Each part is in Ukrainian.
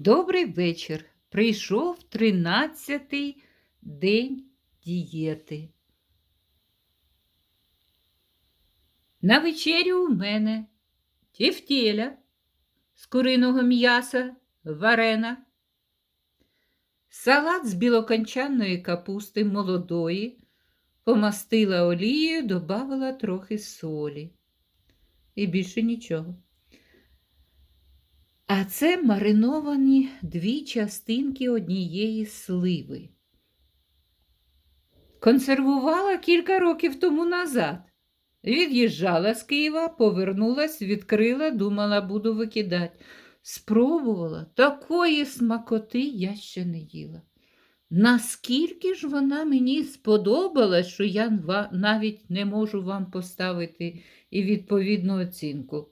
Добрий вечір. Прийшов тринадцятий день дієти. На вечерю у мене тівтєля з куриного м'яса варена, салат з білокончаної капусти молодої, помастила олією, добавила трохи солі. І більше нічого. А це мариновані дві частинки однієї сливи. Консервувала кілька років тому назад. Від'їжджала з Києва, повернулась, відкрила, думала, буду викидати. Спробувала, такої смакоти я ще не їла. Наскільки ж вона мені сподобалась, що я навіть не можу вам поставити і відповідну оцінку.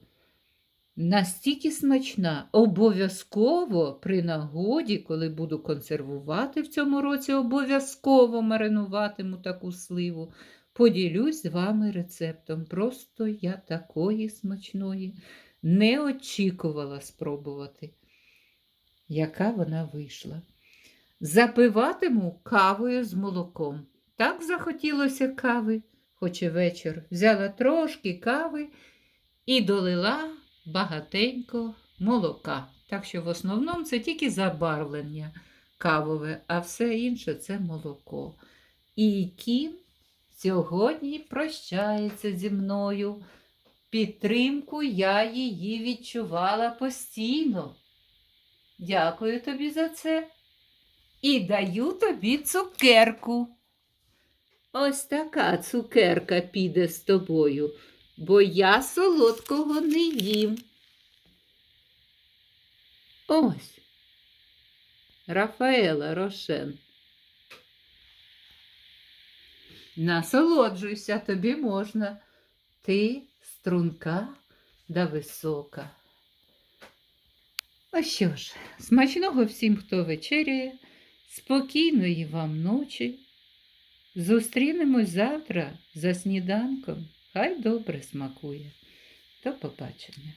Настільки смачна, обов'язково при нагоді, коли буду консервувати в цьому році, обов'язково маринуватиму таку сливу. Поділюсь з вами рецептом. Просто я такої смачної не очікувала спробувати, яка вона вийшла. Запиватиму кавою з молоком. Так захотілося кави, хоч і вечір. Взяла трошки кави і долила багатенько молока. Так що в основному це тільки забарвлення кавове, а все інше це молоко. І кін сьогодні прощається зі мною. Підтримку я її відчувала постійно. Дякую тобі за це. І даю тобі цукерку. Ось така цукерка піде з тобою, бо я солодкого не їм. Ось. Рафаела Рошен. Насолоджуйся, тобі можна. Ти струнка да висока. А що ж, смачного всім, хто вечеряє, спокійної вам ночі. Зустрінемось завтра за сніданком. Хай добре смакує. До побачення.